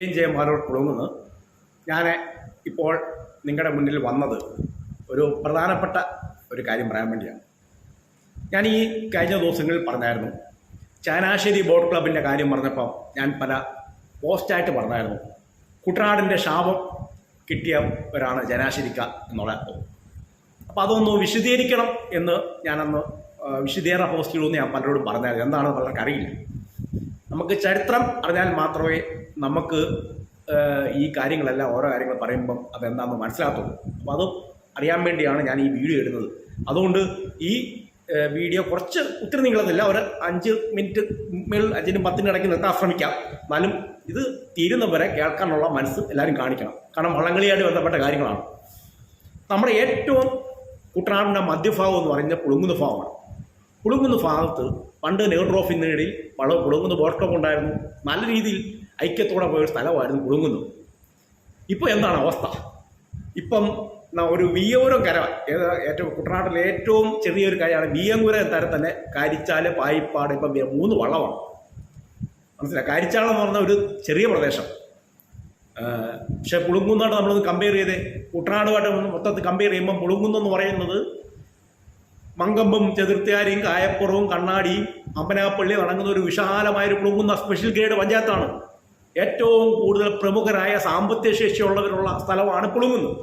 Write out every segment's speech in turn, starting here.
ജയമാലോട് തുടങ്ങുന്നു ഞാൻ ഇപ്പോൾ നിങ്ങളുടെ മുന്നിൽ വന്നത് ഒരു പ്രധാനപ്പെട്ട ഒരു കാര്യം പറയാൻ വേണ്ടിയാണ്. ഞാൻ ഈ കഴിഞ്ഞ ദിവസങ്ങളിൽ പറഞ്ഞായിരുന്നു ചാനാശ്ശേരി ബോട്ട് ക്ലബിന്റെ കാര്യം പറഞ്ഞപ്പോൾ ഞാൻ പല പോസ്റ്റായിട്ട് പറഞ്ഞായിരുന്നു കുട്ടനാടിന്റെ ശാപം കിട്ടിയവരാണ് ചാനാശ്ശേരിക്ക എന്നുള്ള അപ്പോൾ അതൊന്ന് വിശദീകരിക്കണം എന്ന് ഞാനന്ന് വിശദീകരണ പോസ്റ്റുകളൊന്നും ഞാൻ പലരോടും പറഞ്ഞായിരുന്നു. എന്താണെന്ന് പലർക്കും അറിയില്ല നമുക്ക് ചരിത്രം അറിഞ്ഞാൽ മാത്രമേ നമുക്ക് ഈ കാര്യങ്ങളെല്ലാം ഓരോ കാര്യങ്ങൾ പറയുമ്പം അതെന്താണെന്ന് മനസ്സിലാകത്തുള്ളൂ. അപ്പോൾ അത് അറിയാൻ വേണ്ടിയാണ് ഞാൻ ഈ വീഡിയോ ഇടുന്നത്. അതുകൊണ്ട് ഈ വീഡിയോ കുറച്ച് ഒത്തിരി നീളത്തില്ല ഒരു അഞ്ച് മിനിറ്റ് മേൽ അഞ്ചിനും പത്തിനും ഇടയ്ക്ക് നിർത്താൻ ശ്രമിക്കാം. എന്നാലും ഇത് തീരുന്നവരെ കേൾക്കാനുള്ള മനസ്സ് എല്ലാവരും കാണിക്കണം. കാരണം വള്ളംകളിയായിട്ട് ബന്ധപ്പെട്ട കാര്യങ്ങളാണ്. നമ്മുടെ ഏറ്റവും കുട്ടനാടിന്റെ മധ്യഭാഗം എന്ന് പറയുന്നത് പുളുങ്ങുന്ന ഭാഗമാണ് പുളുങ്ങുന്ന ഭാഗത്ത് പണ്ട് നെഹ്റു ട്രോഫി നേടി വള പുളുങ്ങുന്ന ബോട്ട് ക്ലബ് ഉണ്ടായിരുന്നു. നല്ല രീതിയിൽ ഐക്യത്തോടെ പോയ സ്ഥലമായിരുന്നു പുളുങ്ങുന്നു ഇപ്പോൾ എന്താണ് അവസ്ഥ? ഇപ്പം ഒരു വിയ്യൂരം കര ഏറ്റവും കുട്ടനാട്ടിലെ ഏറ്റവും ചെറിയൊരു കരയാണ് വിയ്യങ്കുര തരം തന്നെ കാരിച്ചാൽ പായിപ്പാട് ഇപ്പം മൂന്ന് വള്ളമാണ്. മനസ്സിലായി? കാരിച്ചാളെന്ന് പറഞ്ഞ ഒരു ചെറിയ പ്രദേശം. പക്ഷേ പുളുങ്കുന്നാണ് നമ്മളൊന്ന് കമ്പയർ ചെയ്തേ. കുട്ടനാടുമായിട്ട് മൊത്തത്തിൽ കമ്പയർ ചെയ്യുമ്പോൾ പുളുങ്കുന്നെന്ന് പറയുന്നത് മങ്കമ്പും ചതുർത്തിയാരിയും കായപ്പുറവും കണ്ണാടിയും അമ്പനാപ്പള്ളി അടങ്ങുന്ന ഒരു വിശാലമായ ഒരു പുളുങ്കുന്ന സ്പെഷ്യൽ ഗ്രേഡ് പഞ്ചായത്താണ്. ഏറ്റവും കൂടുതൽ പ്രമുഖരായ സാമ്പത്തിക ശേഷിയുള്ളവരുള്ള സ്ഥലമാണ് പുളുങ്ങുന്നത്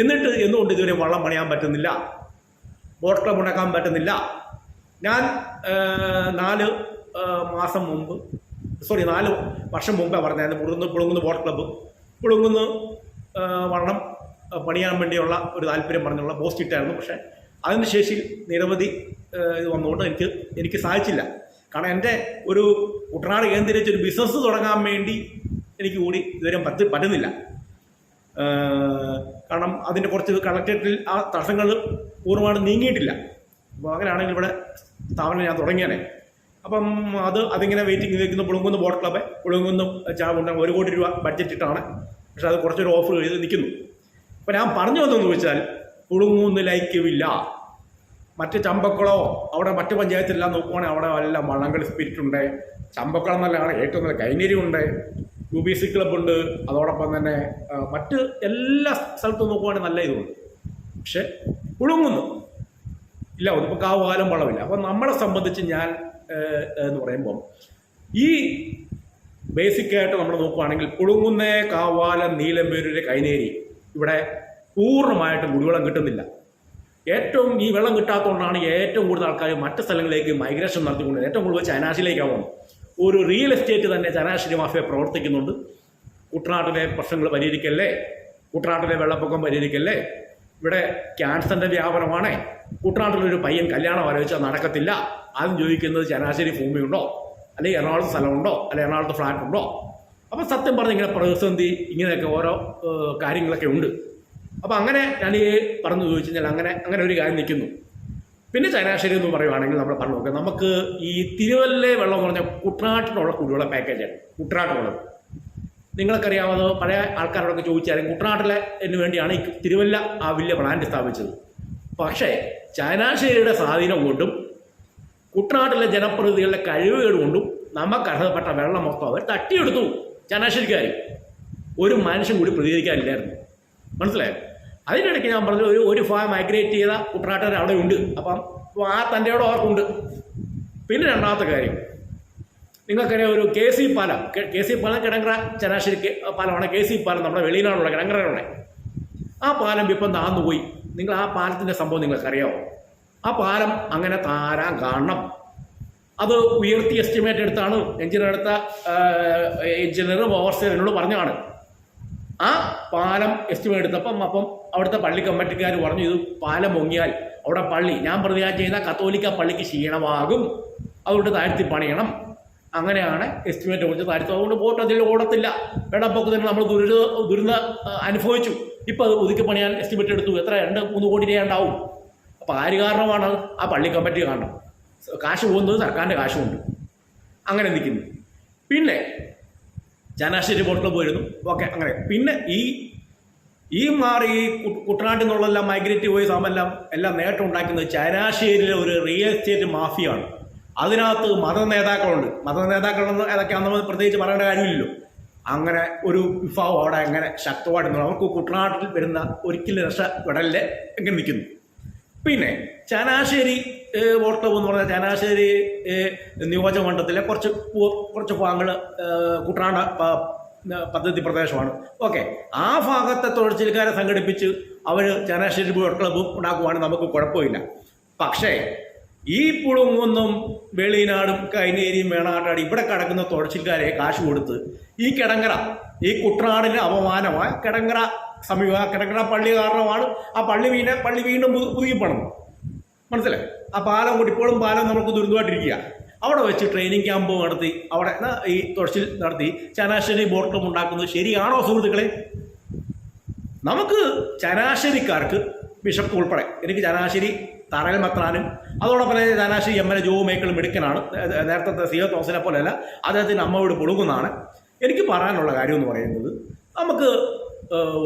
എന്നിട്ട് എന്തുകൊണ്ട് ഇതുവരെ വള്ളം പണിയാൻ പറ്റുന്നില്ല? ബോട്ട് ക്ലബ് പറ്റുന്നില്ല? ഞാൻ നാല് മാസം മുമ്പ് സോറി നാല് വർഷം മുമ്പേ പറഞ്ഞായിരുന്നു പുളുങ്ങുന്ന പുളുങ്ങുന്ന ബോട്ട് ക്ലബ്ബ്. പുളുങ്ങുന്ന വള്ളം പണിയാൻ വേണ്ടിയുള്ള ഒരു താല്പര്യം പറഞ്ഞുള്ള പോസ്റ്റ് ഇട്ടായിരുന്നു. പക്ഷേ അതിന് ശേഷിയിൽ നിരവധി ഇത് വന്നുകൊണ്ട് എനിക്ക് എനിക്ക് സാധിച്ചില്ല. കാരണം എന്റെ ഒരു കുട്ടനാട് കേന്ദ്രീകരിച്ച് ഒരു ബിസിനസ് തുടങ്ങാൻ വേണ്ടി എനിക്ക് കൂടി ഇതുവരെ പറ്റി പറ്റുന്നില്ല. കാരണം അതിന്റെ കുറച്ച് കളക്ടറേറ്റിൽ ആ തടസ്സങ്ങൾ പൂർണമായിട്ട് നീങ്ങിയിട്ടില്ല. അപ്പോൾ അങ്ങനെയാണെങ്കിൽ ഇവിടെ സ്ഥാപനം ഞാൻ തുടങ്ങിയാനേ അപ്പം അത് അതിങ്ങനെ വെയിറ്റിംഗ് നിൽക്കുന്ന പുളുങ്കുന്ന് ബോട്ട് ക്ലബ് പുളുങ്കുന്ന് ചാവുണ്ട ഒരു കോടി രൂപ ബഡ്ജറ്റ് ഇട്ടാണ്. പക്ഷെ അത് കുറച്ചൊരു ഓഫർ ചെയ്ത് നിൽക്കുന്നു. അപ്പോൾ ഞാൻ പറഞ്ഞു വന്നതെന്ന് ചോദിച്ചാൽ പുളുങ്ങുന്ന് ലയിക്കുമില്ല മറ്റ് ചമ്പക്കുളമോ അവിടെ മറ്റ് പഞ്ചായത്തിലെല്ലാം നോക്കുവാണെങ്കിൽ അവിടെ എല്ലാം വള്ളംകളി സ്പിരിറ്റ് ഉണ്ട്. ചമ്പക്കുളം നല്ലതാണ് ഏറ്റവും നല്ല കൈനരി ഉണ്ട്. യു ബി സി ക്ലബ് ഉണ്ട്. അതോടൊപ്പം തന്നെ മറ്റ് എല്ലാ സ്ഥലത്തും നോക്കുവാണെങ്കിൽ നല്ല ഇതുണ്ട്. പക്ഷെ പുളുങ്ങുന്നു ഇല്ല ഒന്നിപ്പോൾ കാവുകാലം വള്ളമില്ല അപ്പം നമ്മളെ സംബന്ധിച്ച് ഞാൻ എന്ന് പറയുമ്പം ഈ ബേസിക്കായിട്ട് നമ്മൾ നോക്കുവാണെങ്കിൽ പുളുങ്ങുന്നേ കാവാലം നീലമ്പേരൂര് കൈനേരി. ഇവിടെ പൂർണമായിട്ടും കുടിവെള്ളം കിട്ടുന്നില്ല. ഏറ്റവും ഈ വെള്ളം കിട്ടാത്തതുകൊണ്ടാണ് ഏറ്റവും കൂടുതൽ ആൾക്കാർ മറ്റു സ്ഥലങ്ങളിലേക്ക് മൈഗ്രേഷൻ നടത്തിക്കൊണ്ട് ഏറ്റവും കൂടുതൽ ചനാശിലേക്കാണ് പോകുന്നത് ഒരു റിയൽ എസ്റ്റേറ്റ് തന്നെ ചനാശ്ശേരി മാഫിയ പ്രവർത്തിക്കുന്നുണ്ട്. കുട്ടനാട്ടിലെ പ്രശ്നങ്ങൾ പരിഹരിക്കല്ലേ? കുട്ടനാട്ടിലെ വെള്ളപ്പൊക്കം പരിഹരിക്കല്ലേ? ഇവിടെ ക്യാൻസറിന്റെ വ്യാപനമാണ്. കുട്ടനാട്ടിലൊരു പയ്യൻ കല്യാണം ആലോചിച്ചാൽ നടക്കത്തില്ല. ആദ്യം ചോദിക്കുന്നത് ചനാശ്ശേരി ഭൂമിയുണ്ടോ അല്ലെങ്കിൽ എറണാകുളത്ത് സ്ഥലമുണ്ടോ? അല്ലെങ്കിൽ എറണാകുളത്ത് ഫ്ലാറ്റ് ഉണ്ടോ? അപ്പം സത്യം പറഞ്ഞ ഇങ്ങനെ പ്രതിസന്ധി ഇങ്ങനെയൊക്കെ ഓരോ കാര്യങ്ങളൊക്കെ ഉണ്ട്. അപ്പോൾ അങ്ങനെ ഞാൻ ഈ പറഞ്ഞു ചോദിച്ചു കഴിഞ്ഞാൽ അങ്ങനെ അങ്ങനെ ഒരു കാര്യം നിൽക്കുന്നു. പിന്നെ ചങ്ങനാശ്ശേരി എന്ന് പറയുവാണെങ്കിൽ നമ്മൾ പറഞ്ഞു നോക്കാം. നമുക്ക് ഈ തിരുവല്ലേ വെള്ളം എന്ന് പറഞ്ഞാൽ കുട്ടനാട്ടിനുള്ള കുടിവെള്ള പാക്കേജാണ് കുട്ടനാട്ടിലുള്ളത് നിങ്ങൾക്കറിയാവുന്ന പഴയ ആൾക്കാരോടൊക്കെ ചോദിച്ചാലും കുട്ടനാട്ടിലെ എന്ന് വേണ്ടിയാണ് ഈ തിരുവല്ല ആ വലിയ പ്ലാന്റ് സ്ഥാപിച്ചത്. പക്ഷേ ചങ്ങനാശ്ശേരിയുടെ സ്വാധീനം കൊണ്ടും കുട്ടനാട്ടിലെ ജനപ്രതിനിധികളുടെ കഴിവുകേട് കൊണ്ടും നമുക്ക് അർഹതപ്പെട്ട വെള്ളം മൊത്തം അവർ തട്ടിയെടുത്തു ചങ്ങനാശ്ശേരിക്കാർ ഒരു മനുഷ്യൻ കൂടി പ്രതികരിക്കാനില്ലായിരുന്നു. മനസ്സിലായോ? അതിനിടയ്ക്ക് ഞാൻ പറഞ്ഞു ഒരു ഒരു ഫാം മൈഗ്രേറ്റ് ചെയ്ത കുട്ടനാട്ടുകാർ അവിടെ ഉണ്ട്. അപ്പം ആ തന്റെയോടെ അവർക്കുണ്ട് പിന്നെ രണ്ടാമത്തെ കാര്യം. നിങ്ങൾക്കറിയാം ഒരു കെ സി പാലം കെ- സി പാലം കിടങ്ങറ ചനാശ്ശേരി പാലമാണ്. കെ സി പാലം നമ്മുടെ വെളിയിലാണുള്ള കിടങ്ങറയുടെ ആ പാലം ഇപ്പം താന്നു പോയി നിങ്ങൾ ആ പാലത്തിന്റെ സംഭവം നിങ്ങൾക്കറിയാമോ ആ പാലം അങ്ങനെ താരാൻ കാണണം അത് ഉയർത്തി എസ്റ്റിമേറ്റ് എടുത്താണ് എഞ്ചിനീയർ എടുത്ത എഞ്ചിനീയറും ഓവർസിയർ എന്നോട് പറഞ്ഞതാണ്. ആ പാലം എസ്റ്റിമേറ്റ് എടുത്തപ്പം അപ്പം അവിടുത്തെ പള്ളി കമ്മിറ്റിക്കാർ പറഞ്ഞു ഇത് പാലം പൊങ്ങിയാൽ അവിടെ പള്ളി. ഞാൻ പ്രതിജ്ഞ ചെയ്യുന്ന കത്തോലിക്ക പള്ളിക്ക് ക്ഷീണമാകും. അതുകൊണ്ട് താഴ്ത്തി പണിയണം. അങ്ങനെയാണ് എസ്റ്റിമേറ്റ് കുറിച്ച് താഴ്ത്തി അതുകൊണ്ട് ബോട്ട് അതിൽ ഓടത്തില്ല. വെള്ളപ്പൊക്കത്തിന് നമ്മൾ ദുരിത ദുരിത അനുഭവിച്ചു. ഇപ്പോൾ അത് ഒതുക്കി പണിയാൻ എസ്റ്റിമേറ്റ് എടുത്തു. എത്ര? രണ്ട് മൂന്ന് കോടി രൂപ ഉണ്ടാവും. അപ്പോൾ ആര് കാരണമാണ്? ആ പള്ളി കമ്മിറ്റി കാരണം. കാശ് പോകുന്നത് സർക്കാരിന്റെ കാശുമുണ്ട് അങ്ങനെ നിൽക്കുന്നു. പിന്നെ ചനാശ്ശേരി ബോട്ടിൽ പോയിരുന്നു. ഓക്കെ അങ്ങനെ. പിന്നെ ഈ ഈ മാറി കുട്ടനാട്ടിൽ നിന്നുള്ള മൈഗ്രേറ്റ് പോയി സാമെല്ലാം എല്ലാം നേട്ടം ഉണ്ടാക്കുന്നത് ചരാശേരിയിലെ ഒരു റിയൽ എസ്റ്റേറ്റ് മാഫിയാണ്. അതിനകത്ത് മത നേതാക്കളുണ്ട്. മത നേതാക്കളെന്ന് ഏതൊക്കെയാണെന്ന് പ്രത്യേകിച്ച് പറയേണ്ട കാര്യമില്ലല്ലോ. അങ്ങനെ ഒരു വിഭാഗം അവിടെ അങ്ങനെ ശക്തമായിട്ട്. അവർക്ക് കുട്ടനാട്ടിൽ വരുന്ന ഒരിക്കലും രക്ഷപ്പെടൽ എങ്ങനെ നിൽക്കുന്നു. പിന്നെ ചനാശ്ശേരി വോട്ട് എന്ന് പറഞ്ഞാൽ ചനാശ്ശേരി നിയോജക മണ്ഡലത്തിലെ കുറച്ച് കുറച്ച് ഭാഗങ്ങൾ കുട്ടനാട് പദ്ധതി പ്രദേശമാണ്. ഓക്കെ. ആ ഭാഗത്തെ തൊഴിൽക്കാരെ സംഘടിപ്പിച്ച് അവർ ചങ്ങനാശ്ശേരി പുഴ ക്ലബ് ഉണ്ടാക്കുവാണെങ്കിൽ നമുക്ക് കുഴപ്പമില്ല. പക്ഷേ ഈ പുളുങ്ങൊന്നും വെളിനാടും കൈനേരിയും വേണാട്ടാടി ഇവിടെ കിടക്കുന്ന തുഴച്ചിൽക്കാരെ കാശ് കൊടുത്ത് ഈ കിടങ്ങറ ഈ കുട്ടനാടിന് അപമാനമായ കിടങ്ങറ സമീപ കിടങ്ങറ പള്ളി കാരണമാണ്. ആ പള്ളി വീണ പള്ളി വീണ്ടും പുതുക്കി പുതുക്കിപ്പണം. മനസ്സിലായി? ആ പാലം കൂടി ഇപ്പോഴും പാലം നമുക്ക് ദുരിതമായിട്ടിരിക്കുക. അവിടെ വെച്ച് ട്രെയിനിങ് ക്യാമ്പ് നടത്തി. അവിടെ ഈ തുഴച്ചിൽ നടത്തി. ചനാശ്ശേരി ബോട്ടം ഉണ്ടാക്കുന്നത് ശരിയാണോ സുഹൃത്തുക്കളെ? നമുക്ക് ചനാശ്ശേരിക്കാർക്ക് ബിഷപ്പ് ഉൾപ്പെടെ എനിക്ക് ചനാശ്ശേരി തറയിൽ മത്രാനും അതോടൊപ്പം തന്നെ ചനാശ്ശേരി എം എൽ എ ജോ മേക്കളും മിടുക്കനാണ്. നേരത്തെ സി ഒ തോമസിനെ പോലെയല്ല അദ്ദേഹത്തിന് അമ്മ വീട് പൊളുകുന്നതാണ് എനിക്ക് പറയാനുള്ള കാര്യം എന്ന് പറയുന്നത് നമുക്ക്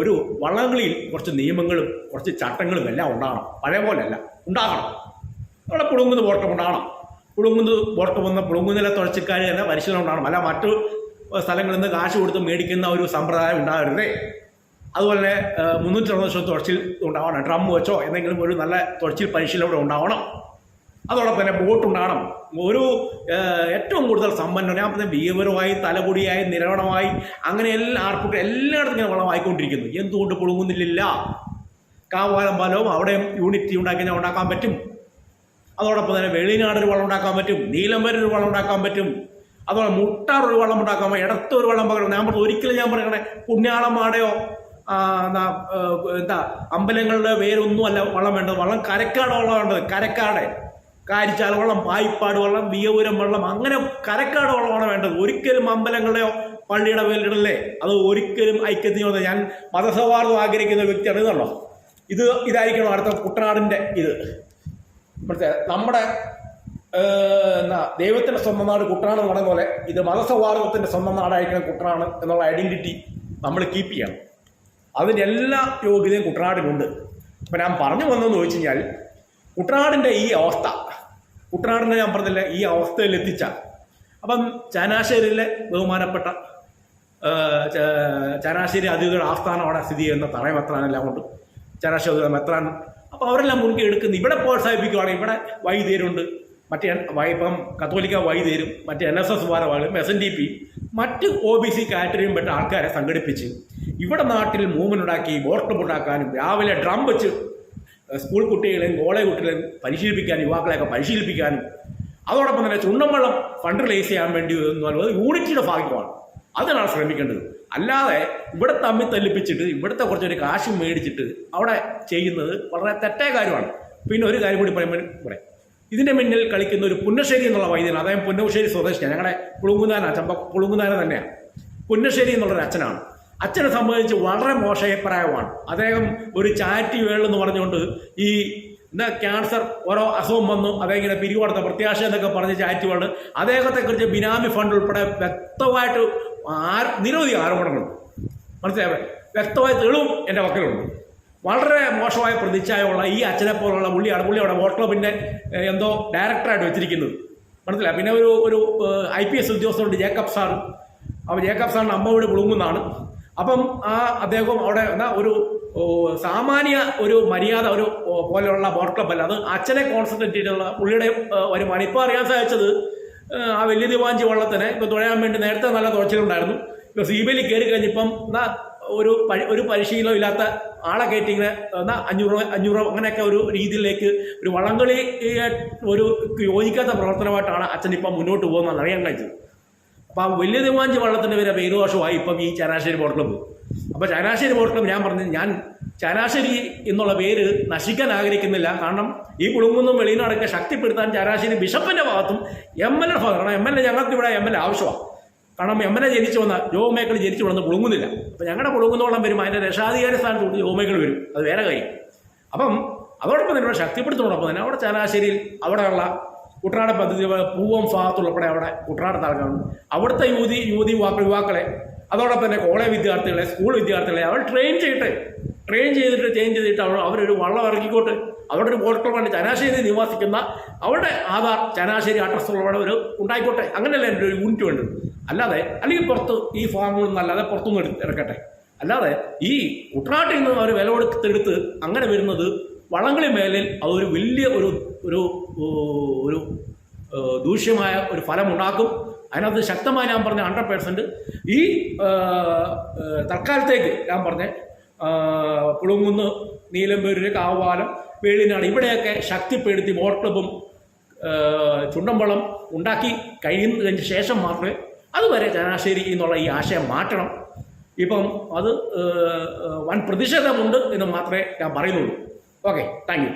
ഒരു വള്ളംകളിയിൽ കുറച്ച് നിയമങ്ങളും കുറച്ച് ചട്ടങ്ങളും എല്ലാം ഉണ്ടാകണം. പഴയ പോലെയല്ല ഉണ്ടാകണം. അവിടെ പുളുങ്ങുന്ന ബോട്ടം ഉണ്ടാകണം. പുളുങ്ങുന്ന പുറത്ത് വന്ന പുളുങ്ങുന്നിലെ തന്നെ പരിശീലനം ഉണ്ടാകണം അല്ല മറ്റു സ്ഥലങ്ങളിൽ നിന്ന് കാശ് കൊടുത്ത് മേടിക്കുന്ന ഒരു സമ്പ്രദായം ഉണ്ടാകരുതേ അതുപോലെ തന്നെ മുന്നൂറ്റി അറുപത് ലക്ഷം തുഴച്ചിൽ ഉണ്ടാവണം. ഡ്രം വെച്ചോ എന്തെങ്കിലും ഒരു നല്ല തുഴച്ചിൽ പരിശീലനം ഇവിടെ ഉണ്ടാവണം. അതോടൊപ്പം തന്നെ ബോട്ട് ഉണ്ടാവണം. ഒരു ഏറ്റവും കൂടുതൽ സമ്പന്നം ഞാൻ പറഞ്ഞ ബീവറുമായി തലകുടിയായി നിരവണമായി അങ്ങനെ എല്ലാ ആർക്കും എല്ലായിടത്തും ഇങ്ങനെ വളമായിക്കൊണ്ടിരിക്കുന്നു എന്തുകൊണ്ട് പുളുങ്ങുന്നില്ല കാവാലം പാലവും അവിടെയും യൂണിറ്റി ഉണ്ടാക്കി ഉണ്ടാക്കാൻ പറ്റും? അതോടൊപ്പം തന്നെ വെളിനാട് ഒരു വളം ഉണ്ടാക്കാൻ പറ്റും നീലമ്പര ഒരു വളം ഉണ്ടാക്കാൻ പറ്റും. അതുപോലെ മുട്ടാർ ഒരു വളം ഉണ്ടാക്കാൻ പറ്റും ഇടത്ത് ഒരു വളം പകരം ഞാൻ പറഞ്ഞു ഒരിക്കലും ഞാൻ പറയണേ പുണ്യാളമാടെയോ എന്താ അമ്പലങ്ങളുടെ പേരൊന്നും അല്ല വള്ളം വേണ്ടത്. വള്ളം കരക്കാട് വള്ളം വേണ്ടത് കരക്കാട്. കാരിച്ചാൽ വള്ളം പായിപ്പാട് വെള്ളം വിയപുരം വെള്ളം അങ്ങനെ കരക്കാട് വള്ളമാണ് വേണ്ടത്. ഒരിക്കലും അമ്പലങ്ങളുടെയോ പള്ളിയുടെ പേരിടല്ലേ? അത് ഒരിക്കലും ഐക്യത്തിന് ഞാൻ മതസൗഹാർദ്ദം ആഗ്രഹിക്കുന്ന വ്യക്തിയാണ് ഇതുണ്ടോ ഇത് ഇതായിരിക്കണം അടുത്ത കുട്ടനാടിന്റെ ഇത്. ഇവിടുത്തെ നമ്മുടെ എന്നാ ദൈവത്തിന്റെ സ്വന്തം നാട് കുട്ടനാട് എന്ന് പറയുന്ന പോലെ ഇത് മതസൗഹാർദ്ദത്തിന്റെ സ്വന്തം നാടായിരിക്കണം കുട്ടനാട് എന്നുള്ള ഐഡന്റിറ്റി നമ്മൾ കീപ്പ് ചെയ്യണം. അതിന്റെ എല്ലാ യോഗ്യതയും കുട്ടനാടിനുണ്ട്. അപ്പം ഞാൻ പറഞ്ഞു വന്നതെന്ന് ചോദിച്ചു കഴിഞ്ഞാൽ കുട്ടനാടിന്റെ ഈ അവസ്ഥ കുട്ടനാടിന്റെ ഞാൻ പറഞ്ഞില്ല ഈ അവസ്ഥയിൽ എത്തിച്ച അപ്പം ചാനാശ്ശേരിയിലെ ബഹുമാനപ്പെട്ട ചാനാശ്ശേരി അതിഥികളുടെ ആസ്ഥാനമാണ് സ്ഥിതി ചെയ്യുന്ന തറയ മെത്രാനെല്ലാം കൊണ്ട് ചാനാശ്ശേരി മെത്രാൻ അപ്പോൾ അവരെല്ലാം മുൻകൈ എടുക്കുന്നു. ഇവിടെ പ്രോത്സാഹിപ്പിക്കുകയാണെങ്കിൽ ഇവിടെ വൈദ്യരുണ്ട്. മറ്റേ ഇപ്പം കത്തോലിക്ക വൈദ്യരും മറ്റേ എൻ എസ് എസ് ഭാരവാളും എസ് എൻ ഡി പി മറ്റ് ഒ ബി സി കാറ്റഗറിയും പെട്ട ആൾക്കാരെ സംഘടിപ്പിച്ച് ഇവിടെ നാട്ടിൽ മൂവ്മെന്റ് ഉണ്ടാക്കി ബോർട്ടം ഉണ്ടാക്കാനും രാവിലെ ഡ്രം വെച്ച് സ്കൂൾ കുട്ടികളെയും കോളേജ് കുട്ടികളെയും പരിശീലിപ്പിക്കാനും യുവാക്കളെയൊക്കെ പരിശീലിപ്പിക്കാനും അതോടൊപ്പം തന്നെ ചുണ്ടൻവെള്ളം ഫണ്ട് റിലീസ് ചെയ്യാൻ വേണ്ടി എന്ന് പറയുന്നത് യൂണിറ്റിയുടെ ഭാഗമാണ് അതിനാണ് ശ്രമിക്കേണ്ടത്. അല്ലാതെ ഇവിടെ തമ്മിൽ തല്ലിപ്പിച്ചിട്ട് ഇവിടുത്തെ കുറച്ചൊരു കാശ് മേടിച്ചിട്ട് അവിടെ ചെയ്യുന്നത് വളരെ തെറ്റായ കാര്യമാണ്. പിന്നെ ഒരു കാര്യം കൂടി പറയുമ്പോൾ പറയാം. ഇതിന്റെ മുന്നിൽ കളിക്കുന്ന ഒരു പുന്നശ്ശേരി എന്നുള്ള വൈദ്യൻ അദ്ദേഹം പുന്നശ്ശേരി സ്വദേശിയാണ്. ഞങ്ങളുടെ പുളുങ്കുന്നാന ചമ്പ പുളുങ്കുന്നാന തന്നെയാണ് പുന്നശ്ശേരി എന്നുള്ളൊരു അച്ഛനാണ്. അച്ഛനെ സംബന്ധിച്ച് വളരെ മോശ അഭിപ്രായമാണ് അദ്ദേഹം ഒരു ചാറ്റി വേളെന്ന് പറഞ്ഞുകൊണ്ട് ഈ എന്താ ക്യാൻസർ ഓരോ അസുഖം വന്നു അദ്ദേഹം ഇങ്ങനെ പിരിവടുത്ത പ്രത്യാശ എന്നൊക്കെ പറഞ്ഞ് ചാറ്റി വേൾഡ്. അദ്ദേഹത്തെക്കുറിച്ച് ബിനാമി ഫണ്ട് ഉൾപ്പെടെ വ്യക്തമായിട്ട് ആ നിരവധി ആരോപണങ്ങളുണ്ട് മനസ്സിലായ? വ്യക്തമായ തെളിവും എന്റെ പക്കലുണ്ട്. വളരെ മോശമായ പ്രതിച്ഛായമുള്ള ഈ അച്ഛനെ പോലുള്ള പുള്ളിയാണ് പുള്ളി അവിടെ വോട്ട് പിന്നെ എന്തോ ഡയറക്ടറായിട്ട് വെച്ചിരിക്കുന്നത്. മനസ്സിലായി? പിന്നെ ഒരു ഒരു ഐ പി എസ് ഉദ്യോഗസ്ഥരുണ്ട് ജേക്കബ് സാർ. അപ്പോൾ ജേക്കബ് സാറിന് അമ്മ വീട് പുളുങ്ങുന്നതാണ്. അപ്പം ആ അദ്ദേഹം അവിടെ എന്നാ ഒരു സാമാന്യ ഒരു മര്യാദ ഒരു പോലെയുള്ള ബോട്ട് ക്ലബ്ബല്ല അത് അച്ഛനെ കോൺസെൻട്രേറ്റ് ചെയ്തിട്ടുള്ള പുള്ളിയുടെ വരുമാനം. ഇപ്പോൾ അറിയാൻ സാധിച്ചത് ആ വലിയ ദിവാഞ്ചി വള്ളത്തിന് ഇപ്പോൾ തുഴയാൻ വേണ്ടി നേരത്തെ നല്ല തുഴച്ചിലുണ്ടായിരുന്നു ഇപ്പോൾ സി ബി ഐയിൽ കയറി കഴിഞ്ഞിപ്പം എന്നാ ഒരു ഒരു പരിശീലനം ഇല്ലാത്ത ആളെ കയറ്റി ഇങ്ങനെ എന്നാ അഞ്ഞൂറ് അഞ്ഞൂറ് അങ്ങനെയൊക്കെ ഒരു രീതിയിലേക്ക് ഒരു വള്ളംകളി ഒരു യോജിക്കാത്ത പ്രവർത്തനമായിട്ടാണ് അച്ഛൻ ഇപ്പം മുന്നോട്ട് പോകുന്നതെന്ന് അറിയാൻ കഴിച്ചത് അപ്പോൾ ആ വലിയ ദിവാഞ്ചി വള്ളത്തിന്റെ പേര് പേരുദോഷമായി ഇപ്പം ഈ ചരാശേരി ബോട്ട് ക്ലബ്ബ് അപ്പോൾ ചങ്ങനാശ്ശേരി ബോട്ട് ഞാൻ പറഞ്ഞു ഞാൻ ചങ്ങനാശ്ശേരി എന്നുള്ള പേര് നശിക്കാൻ ആഗ്രഹിക്കുന്നില്ല. കാരണം ഈ കുളുങ്ങുന്നും വെളിയിലടക്കം ശക്തിപ്പെടുത്താൻ ചങ്ങനാശ്ശേരി ബിഷപ്പിന്റെ ഭാഗത്തും എം എൽ എ കാരണം എം എൽ എ ഞങ്ങൾക്ക് ഇവിടെ എം എൽ എ ആവശ്യമാണ് കാരണം എം എൽ എ ജനിച്ചു വന്ന ജോ മേഖല ജനിച്ചു വന്ന് പുളുങ്ങുന്നില്ല അപ്പം ഞങ്ങളുടെ പുളുങ്ങുന്നോളം വരും അതിന്റെ രക്ഷാധികാരി സ്ഥാനത്ത് കൊണ്ട് ജോ മേഖല വരും. അത് വേറെ കാര്യം. അപ്പം അതോടൊപ്പം തന്നെ ഇവിടെ ശക്തിപ്പെടുത്തുന്നതോടൊപ്പം തന്നെ അവിടെ ചങ്ങനാശ്ശേരിയിൽ അവിടെയുള്ള കുട്ടനാട് പദ്ധതി പൂവം ഭാഗത്തുള്ളപ്പോഴെ അവിടെ കുട്ടനാട് താൽക്കാറുണ്ട് അവിടുത്തെ യുവതി യുവതി യുവാക്കൾ യുവാക്കളെ അതോടൊപ്പം തന്നെ കോളേജ് വിദ്യാർത്ഥികളെ സ്കൂൾ വിദ്യാർത്ഥികളെ അവർ ട്രെയിൻ ചെയ്യട്ടെ. ട്രെയിൻ ചെയ്തിട്ട് ചേഞ്ച് ചെയ്തിട്ട് അവർ അവരൊരു വള്ളം ഇറക്കിക്കോട്ടെ. അവരുടെ ഒരു വോട്ടർ വേണ്ടി ചനാശ്ശേരി നിവാസിക്കുന്ന അവരുടെ ആധാർ ചനാശ്ശേരി അഡ്രസ്സുള്ളവരുടെ ഒരു ഉണ്ടായിക്കോട്ടെ. അങ്ങനെയല്ല എന്റെ ഒരു യൂണിറ്റ് വേണ്ടത്. അല്ലാതെ അല്ലെങ്കിൽ പുറത്ത് ഈ ഫോമുകളിൽ നിന്നല്ലാതെ പുറത്തുനിന്ന് ഇറക്കട്ടെ. അല്ലാതെ ഈ കുട്ടനാട്ടിൽ നിന്ന് അവർ വില കൊടുത്തെടുത്ത് അങ്ങനെ വരുന്നത് വളങ്ങളി മേലിൽ അതൊരു വലിയ ഒരു ഒരു ഒരു ദൂഷ്യമായ ഒരു ഫലമുണ്ടാക്കും. അതിനകത്ത് ശക്തമായി ഞാൻ പറഞ്ഞ ഹൺഡ്രഡ് പേഴ്സന്റ് ഈ തൽക്കാലത്തേക്ക് ഞാൻ പറഞ്ഞ പുളുങ്കുന്ന് നീലമ്പേരൂര് കാവാലം വേളിനാട് ഇവിടെയൊക്കെ ശക്തിപ്പെടുത്തി ബോട്ട് ക്ലബും ഏഹ്, ചുണ്ടമ്പളം ഉണ്ടാക്കി കഴിയുന്നതിന് ശേഷം മാത്രമേ അതുവരെ ചങ്ങനാശ്ശേരി എന്നുള്ള ഈ ആശയം മാറ്റണം. ഇപ്പം അത് വൻ പ്രതിഷേധമുണ്ട് എന്ന് മാത്രമേ ഞാൻ പറയുന്നുള്ളൂ. Okay thank